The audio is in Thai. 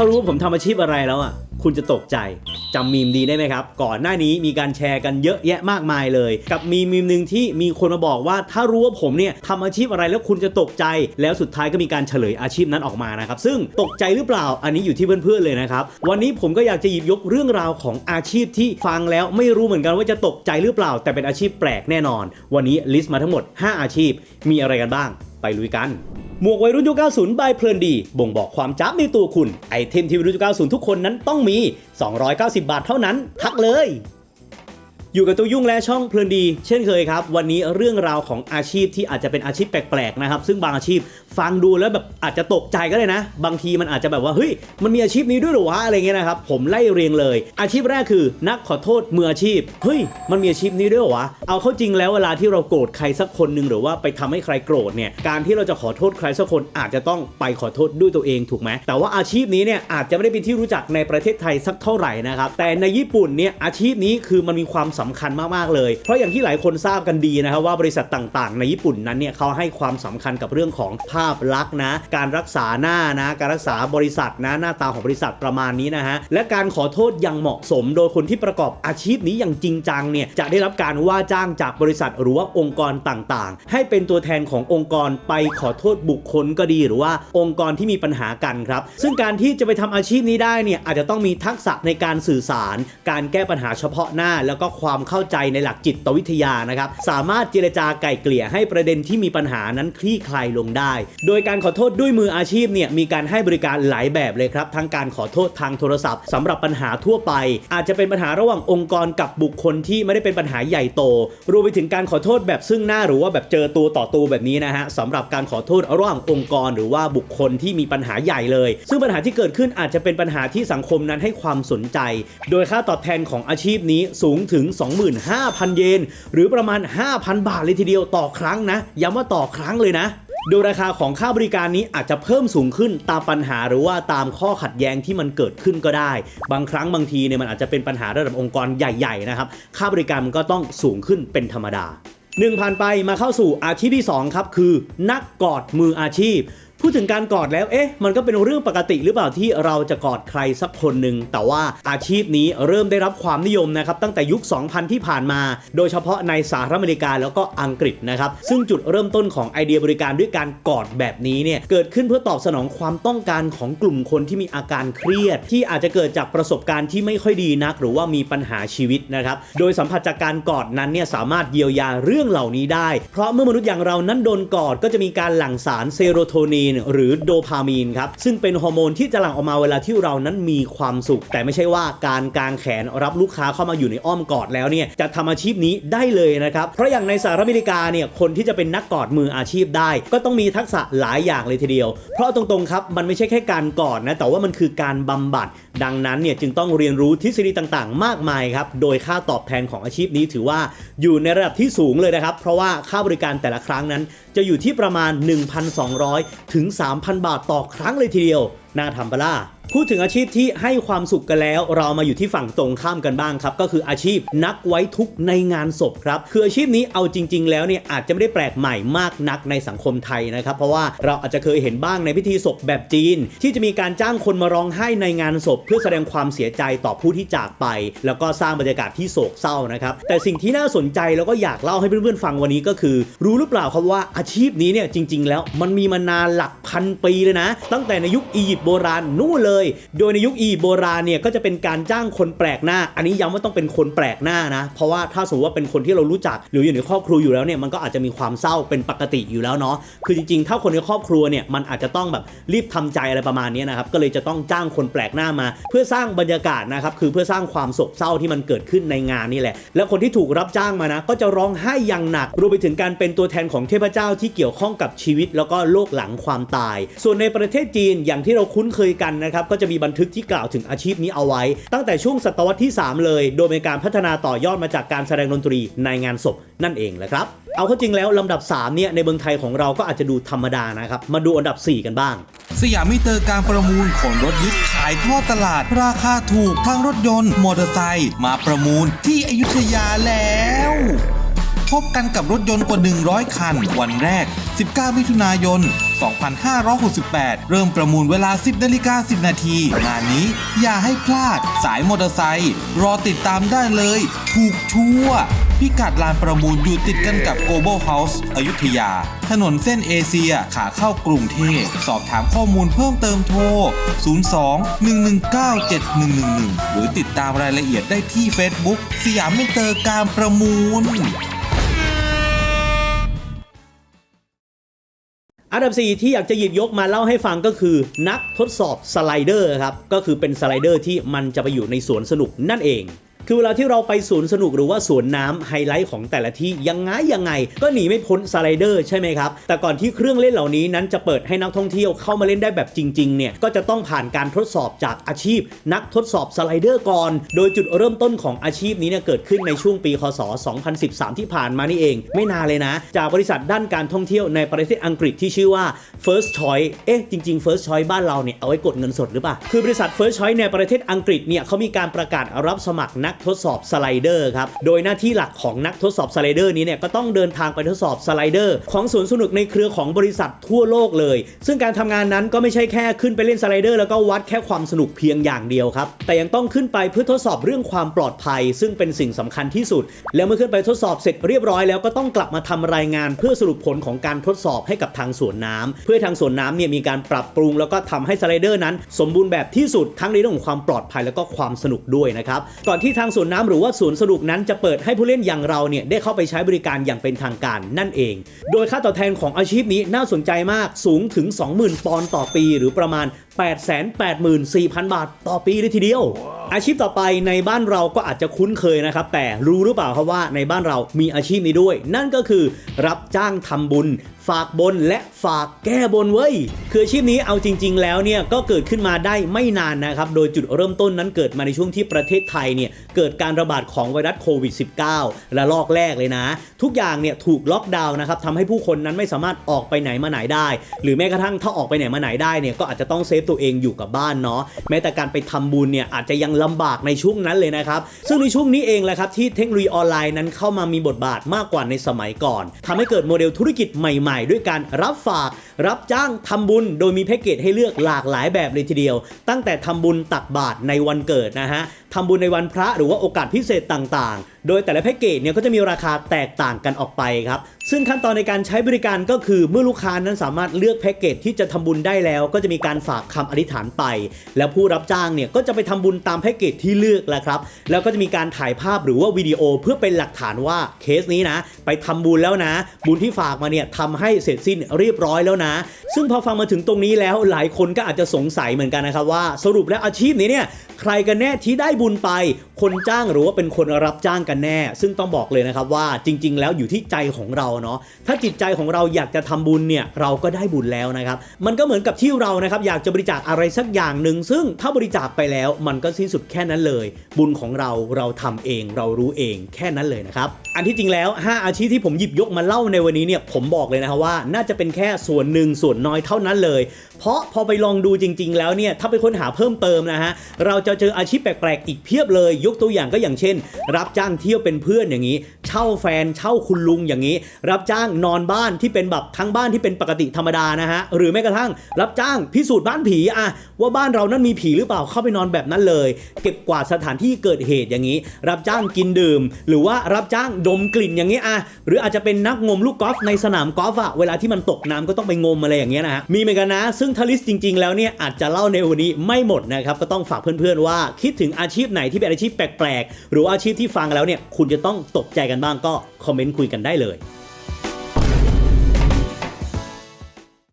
ถ้ารู้ว่าผมทำอาชีพอะไรแล้วอะคุณจะตกใจจำมีมดีได้ไหมครับ ก่อนหน้านี้มีการแชร์กันเยอะแยะมากมายเลย กับมีมีมหนึ่งที่มีคนมาบอกว่า ถ้ารู้ว่าผมเนี่ยทำอาชีพอะไรแล้วคุณจะตกใจ แล้วสุดท้ายก็มีการเฉลยอาชีพนั้นออกมานะครับ ซึ่งตกใจหรือเปล่าอันนี้อยู่ที่เพื่อนๆเลยนะครับ วันนี้ผมก็อยากจะหยิบยกเรื่องราวของอาชีพที่ฟังแล้วไม่รู้เหมือนกันว่าจะตกใจหรือเปล่า แต่เป็นอาชีพแปลกแน่นอน วันนี้ลิสต์มาทั้งหมด 5 อาชีพ มีอะไรกันบ้าง ไปลุยกัน หมวกวัยรุ่นยุค 90 บายเพลินดี บ่งบอกความจับในตัวคุณ ไอเทมที่วัยรุ่นยุค 90 ทุกคนนั้นต้องมี 290 บาทเท่านั้น ทักเลย อยู่กับตัวยุ่งและช่องเพลินดี เช่นเคยครับ วันนี้เรื่องราวของอาชีพที่อาจจะเป็นอาชีพแปลกๆนะครับ ซึ่งบางอาชีพฟังดูแล้วแบบอาจจะตกใจก็เลยนะ บางทีมันอาจจะแบบว่าเฮ้ยมันมีอาชีพนี้ด้วยหรอวะอะไรเงี้ยนะครับผมไล่เรียงเลย อาชีพแรกคือ นักขอโทษมืออาชีพเฮ้ยมันมีอาชีพนี้ด้วยหรอวะเอาเข้าจริงแล้วเวลาที่เราโกรธใครสักคนหนึ่งหรือว่าไปทำให้ใครโกรธเนี่ยการที่เราจะขอโทษใครสักคนอาจจะต้องไปขอโทษด้วยตัวเองถูกไหมแต่ว่าอาชีพนี้เนี่ยอาจจะไม่ได้เป็นที่รู้จักในประเทศไทยสักเท่าไหร่นะครับแต่ในญี่ปุ่นเนี่ยอาชีพนี้คือมันมีความสำคัญมากๆเลย เพราะอย่างที่หลายคนทราบกันดีนะครับว่าบริษัทต่างๆ ในญี่ปุ่นนั้นเนี่ยเขาให้ความสำคัญกับเรื่องของภาพลักษณ์นะ การรักษาหน้านะ การรักษาบริษัทนะหน้าตาของบริษัทประมาณนี้นะฮะและการขอโทษอย่างเหมาะสม โดยคนที่ประกอบอาชีพนี้อย่างจริงจังเนี่ยจะได้รับการว่าจ้างจากบริษัทหรือว่าองค์กรต่างๆ ให้เป็นตัวแทนขององค์กรไปขอโทษบุคคลก็ดีหรือว่าองค์กรที่มีปัญหากันครับ ซึ่งการที่จะไปทำอาชีพนี้ได้เนี่ยอาจจะต้องมีทักษะในการสื่อสาร การแก้ปัญหาเฉพาะหน้าแล้วก็ความความเข้าใจในหลักจิตวิทยานะครับ สามารถเจรจาไกล่เกลี่ยให้ประเด็นที่มีปัญหานั้นคลี่คลายลงได้ โดยการขอโทษด้วยมืออาชีพเนี่ยมีการให้บริการหลายแบบเลยครับ ทั้งการขอโทษทางโทรศัพท์สำหรับปัญหาทั่วไป อาจจะเป็นปัญหาระหว่างองค์กรกับบุคคลที่ไม่ได้เป็นปัญหาใหญ่โต รวมไปถึงการขอโทษแบบซึ่งหน้าหรือว่าแบบเจอตัวต่อตัวแบบนี้นะฮะสำหรับการขอโทษระหว่างองค์กรหรือว่าบุคคลที่มีปัญหาใหญ่เลย ซึ่งปัญหาที่เกิดขึ้นอาจจะเป็นปัญหาที่สังคมนั้นให้ความสนใจ โดยค่าตอบแทนของอาชีพนี้สูงถึง25,000 เยน หรือประมาณ 5,000 บาทเลยทีเดียวต่อครั้งนะ ย้ำว่าต่อครั้งเลยนะโดยราคาของค่าบริการนี้อาจจะเพิ่มสูงขึ้นตามปัญหาหรือว่าตามข้อขัดแย้งที่มันเกิดขึ้นก็ได้ บางครั้งบางทีเนี่ยมันอาจจะเป็นปัญหาระดับองค์กรใหญ่ ๆ นะครับ ค่าบริการมันก็ต้องสูงขึ้นเป็นธรรมดาหนึ่งผ่านไปมาเข้าสู่อาชีพที่ 2 ครับ คือนักกอดมืออาชีพ พูดถึงการกอดแล้ว เอ๊ะ มันก็เป็นเรื่องปกติหรือเปล่าที่เราจะกอดใครสักคนหนึ่ง แต่ว่าอาชีพนี้เริ่มได้รับความนิยมนะครับ ตั้งแต่ยุค 2000 ที่ผ่านมา โดยเฉพาะในสหรัฐอเมริกาแล้วก็อังกฤษนะครับ ซึ่งจุดเริ่มต้นของไอเดียบริการด้วยการกอดแบบนี้เนี่ย เกิดขึ้นเพื่อตอบสนองความต้องการของกลุ่มคนที่มีอาการเครียด ที่อาจจะเกิดจากประสบการณ์ที่ไม่ค่อยดีนัก หรือว่ามีปัญหาชีวิตนะครับ โดยสัมผัสจากการกอดนั้นเนี่ยสามารถเยียวยาเรื่องเหล่านี้ได้ เพราะเมื่อมนุษย์อย่างเรานั้นโดนกอดก็จะมีการหลั่งสารเซโรโทนินหรือโดพามีนครับ ซึ่งเป็นฮอร์โมนที่จะหลั่งออกมาเวลาที่เรานั้นมีความสุข แต่ไม่ใช่ว่าการกางแขนรับลูกค้าเข้ามาอยู่ในอ้อมกอดแล้วเนี่ยจะทำอาชีพนี้ได้เลยนะครับ เพราะอย่างในสหรัฐอเมริกาเนี่ยคนที่จะเป็นนักกอดมืออาชีพได้ ก็ต้องมีทักษะหลายอย่างเลยทีเดียว เพราะตรงๆครับมันไม่ใช่แค่การกอดนะแต่ว่ามันคือการบำบัด ดังนั้นเนี่ยจึงต้องเรียนรู้ทฤษฎีต่างๆ มากมายครับโดยค่าตอบแทนของอาชีพนี้ถือว่าอยู่ในระดับที่สูงเลยนะครับ เพราะว่าค่าบริการแต่ละครั้งนั้น จะอยู่ที่ประมาณ 1,200ถึงึง 3,000 บาทต่อครั้งเลยทีเดียวน่าทำปล่า พูดถึงอาชีพที่ให้ความสุขกันแล้ว เรามาอยู่ที่ฝั่งตรงข้ามกันบ้างครับ ก็คืออาชีพนักไว้ทุกในงานศพครับ คืออาชีพนี้เอาจริง ๆ แล้วเนี่ยอาจจะไม่ได้แปลกใหม่มากนักในสังคมไทยนะครับ เพราะว่าเราอาจจะเคยเห็นบ้างในพิธีศพแบบจีน ที่จะมีการจ้างคนมาร้องไห้ในงานศพ เพื่อแสดงความเสียใจต่อผู้ที่จากไป แล้วก็สร้างบรรยากาศที่โศกเศร้านะครับแต่สิ่งที่น่าสนใจแล้วก็อยากเล่าให้เพื่อนๆฟังวันนี้ก็คือ รู้หรือเปล่าครับว่าอาชีพนี้เนี่ยจริง ๆ แล้วมันมีมานานหลักพันปีเลยนะ ตั้งแต่ในยุคอียิปต์โบราณนู่นเลยโดยในยุคอีโบราณเนี่ยก็จะเป็นการจ้างคนแปลกหน้า อันนี้ย้ำว่าต้องเป็นคนแปลกหน้านะ เพราะว่าถ้าสมมติว่าเป็นคนที่เรารู้จัก หรืออยู่ในครอบครัวอยู่แล้วเนี่ยมันก็อาจจะมีความเศร้าเป็นปกติอยู่แล้วเนาะคือจริงๆ ถ้าคนในครอบครัวเนี่ยมันอาจจะต้องแบบรีบทำใจอะไรประมาณนี้นะครับก็เลยจะต้องจ้างคนแปลกหน้ามา เพื่อสร้างบรรยากาศนะครับคือเพื่อสร้างความโศกเศร้าที่มันเกิดขึ้นในงานนี่แหละ แล้วคนที่ถูกรับจ้างมานะ ก็จะร้องไห้อย่างหนักรวมไปถึงการเป็นตัวแทนของเทพเจ้าที่เกี่ยวข้องกับชีวิต แล้วก็โลกหลังความตาย ส่วนในประเทศจีนอย่างที่เราคุ้นเคยกันนะครับก็จะมีบันทึกที่กล่าวถึงอาชีพนี้เอาไว้ ตั้งแต่ช่วงศตวรรษที่ 3 เลย โดยเป็นการพัฒนาต่อยอดมาจากการแสดงดนตรีในงานศพนั่นเองแหละครับเอาเข้าจริงแล้วลำดับ 3 เนี่ย ในเมืองไทยของเราก็อาจจะดูธรรมดานะครับ มาดูอันดับ 4 กันบ้าง สยามมิเตอร์การประมูลขนรถยึดขายท่อตลาด ราคาถูกทั้งรถยนต์ มอเตอร์ไซค์มาประมูลที่อยุธยาแล้ว พบกันกับรถยนต์กว่า 100 คัน วันแรก 19 มิถุนายน 2568 เริ่มประมูลเวลา 10นาฬิกา10 นาที งานนี้อย่าให้พลาด สายมอเตอร์ไซค์รอติดตามได้เลย ถูกชัวพิกัดลานประมูลอยู่ติดกันกับ Global House อยุธยา ถนนเส้นเอเชียขาเข้ากรุงเทพ สอบถามข้อมูลเพิ่มเติมโทร 02 119 7111 หรือติดตามรายละเอียดได้ที่ Facebook สยามมิเตอร์การประมูล อันดับ 4 ที่อยากจะหยิบยกมาเล่าให้ฟังก็คือ นักทดสอบสไลเดอร์ครับ ก็คือเป็นสไลเดอร์ที่มันจะไปอยู่ในสวนสนุกนั่นเอง คือเวลาที่เราไปสวนสนุกหรือว่าสวนน้ำไฮไลท์ของแต่ละที่ยังไงยังไง ก็หนีไม่พ้นสไลเดอร์ใช่ไหมครับแต่ก่อนที่เครื่องเล่นเหล่านี้นั้นจะเปิดให้นักท่องเที่ยวเข้ามาเล่นได้แบบจริงๆเนี่ยก็จะต้องผ่านการทดสอบจากอาชีพ นักทดสอบสไลเดอร์ก่อน โดยจุดเริ่มต้นของอาชีพนี้เนี่ยเกิดขึ้นในช่วงปีคศ 2013 ที่ผ่านมานี่เอง ไม่นานเลยนะ จากบริษัทด้านการท่องเที่ยวในประเทศอังกฤษที่ชื่อว่า First Choice เอ๊ะจริงๆ First Choice บ้านเราเนี่ยเอาไว้กดเงินสดหรือเปล่าคือบริษัท First Choice ในประเทศอังกฤษเนี่ยเขามีการประกาศรับสมัครนักทดสอบสไลเดอร์ครับ โดยหน้าที่หลักของนักทดสอบสไลเดอร์นี้เนี่ยก็ต้องเดินทางไปทดสอบสไลเดอร์ ของสวนสนุกในเครือของบริษัททั่วโลกเลย ซึ่งการทำงานนั้นก็ไม่ใช่แค่ขึ้นไปเล่นสไลเดอร์แล้วก็วัดแค่ความสนุกเพียงอย่างเดียวครับ แต่ยังต้องขึ้นไปเพื่อทดสอบเรื่องความปลอดภัย ซึ่งเป็นสิ่งสำคัญที่สุด แล้วเมื่อขึ้นไปทดสอบเสร็จเรียบร้อยแล้วก็ต้องกลับมาทำรายงานเพื่อสรุปผลของการทดสอบให้กับทางสวนน้ำเพื่อทางสวนน้ำเนี่ยมีการปรับปรุง แล้วก็ทำให้สไลเดอร์นั้น สมบูรณ์แบบที่สุดทั้งในเรื่องของความปลอดภัยแล้วก็ความสนุกด้วยนะครับก่อนที่ทางสวนน้ำหรือว่าสวนสนุกนั้นจะเปิดให้ผู้เล่นอย่างเราเนี่ยได้เข้าไปใช้บริการอย่างเป็นทางการนั่นเอง โดยค่าตอบแทนของอาชีพนี้น่าสนใจมากสูงถึง 20,000 ปอนด์ต่อปี หรือประมาณ 884,000 บาทต่อปีเลยทีเดียว อาชีพต่อไปในบ้านเราก็อาจจะคุ้นเคยนะครับ แต่รู้หรือเปล่าครับว่าในบ้านเรามีอาชีพนี้ด้วย นั่นก็คือรับจ้างทำบุญฝากบนและฝากแก้บนเว้ย คืออาชีพนี้เอาจริง ๆ แล้วเนี่ยก็เกิดขึ้นมาได้ไม่นานนะครับ โดยจุดเริ่มต้นนั้นเกิดมาในช่วงที่ประเทศไทยเนี่ยเกิดการระบาดของไวรัสโควิด -19 และลอกแรกเลยนะ ทุกอย่างเนี่ยถูกล็อกดาวน์นะครับทำให้ผู้คนนั้นไม่สามารถออกไปไหนมาไหนได้ หรือแม้กระทั่งถ้าออกไปไหนมาไหนได้เนี่ยก็อาจจะต้องเซฟตัวเองอยู่กับบ้านเนาะแม้แต่การไปทำบุญเนี่ยอาจจะยังลำบากในช่วงนั้นเลยนะครับ ซึ่งในช่วงนี้เองแหละครับที่เทคโนโลยีออนไลน์นั้นเข้ามามีบทบาทมากกว่าในสมัยก่อนทำให้เกิดโมเดลธุรกิจใหม่ๆ ด้วยการรับฝาก รับจ้างทำบุญ โดยมีแพ็กเกจให้เลือกหลากหลายแบบเลยทีเดียว ตั้งแต่ทำบุญตักบาตรในวันเกิดนะฮะทำบุญในวันพระหรือว่าโอกาสพิเศษต่างๆ โดยแต่ละแพ็กเกจเนี่ยก็จะมีราคาแตกต่างกันออกไปครับซึ่งขั้นตอนในการใช้บริการก็คือเมื่อลูกค้านั้นสามารถเลือกแพ็กเกจที่จะทำบุญได้แล้ว ก็จะมีการฝากคำอธิษฐานไป แล้วผู้รับจ้างเนี่ยก็จะไปทำบุญตามแพ็กเกจที่เลือกแหละครับแล้วก็จะมีการถ่ายภาพหรือว่าวิดีโอเพื่อเป็นหลักฐานว่าเคสนี้นะ ไปทำบุญแล้วนะ บุญที่ฝากมาเนี่ยทำให้เสร็จสิ้นเรียบร้อยแล้วนะ ซึ่งพอฟังมาถึงตรงนี้แล้วหลายคนก็อาจจะสงสัยเหมือนกันนะครับว่า สรุปแล้วอาชีพนี้เนี่ยใครกันแน่ที่ได้บุญไป คนจ้างหรือว่าเป็นคนรับจ้างกันแน่ ซึ่งต้องบอกเลยนะครับว่าจริง ๆ แล้วอยู่ที่ใจของเราเนาะถ้าจิตใจของเราอยากจะทำบุญเนี่ยเราก็ได้บุญแล้วนะครับมันก็เหมือนกับที่เรานะครับอยากจะบริจาคอะไรสักอย่างหนึ่งซึ่งถ้าบริจาคไปแล้วมันก็สิ้นสุดแค่นั้นเลย บุญของเราเราทำเองเรารู้เองแค่นั้นเลยนะครับอันที่จริงแล้ว 5 อาชีพที่ผมหยิบยกมาเล่าในวันนี้เนี่ยผมบอกเลยนะครับว่าน่าจะเป็นแค่ส่วนหนึ่งส่วนน้อยเท่านั้นเลย เพราะพอไปลองดูจริง ๆ แล้วเนี่ยถ้าไปค้นหาเพิ่มเติมนะฮะเราจะเจออาชีพแปลกๆอีกเพียบเลย ยกตัวอย่างก็อย่างเช่น รับจ้างเที่ยวเป็นเพื่อนอย่างนี้ เช่าแฟนเช่าคุณลุงอย่างนี้ รับจ้างนอนบ้านที่เป็นแบบทั้งบ้านที่เป็นปกติธรรมดานะฮะหรือแม้กระทั่ง รับจ้างพิสูจน์บ้านผีอะว่าบ้านเรานั้นมีผีหรือเปล่าเข้าไปนอนแบบนั้นเลย เก็บกวาดสถานที่เกิดเหตุอย่างนี้ รับจ้างกินดื่ม หรือว่ารับจ้างดมกลิ่นอย่างนี้อะหรืออาจจะเป็นนักงมลูกกอล์ฟในสนามกอล์ฟอะเวลาที่มันตกน้ำก็ต้องไปงมอะไรอย่างเงี้ยนะฮะมีเหมือนกันนะซึ่งทาลิสจริง ๆ แล้วเนี่ยอาจจะเล่าในวันนี้ไม่หมดนะครับก็ต้องฝากเพื่อนๆว่าคิดถึงอาชีพไหนที่เป็นอาชีพแปลกๆ หรืออาชีพที่ฟังแล้วเนี่ยคุณจะต้องตกใจกันบ้างก็คอมเมนต์คุยกันได้เลย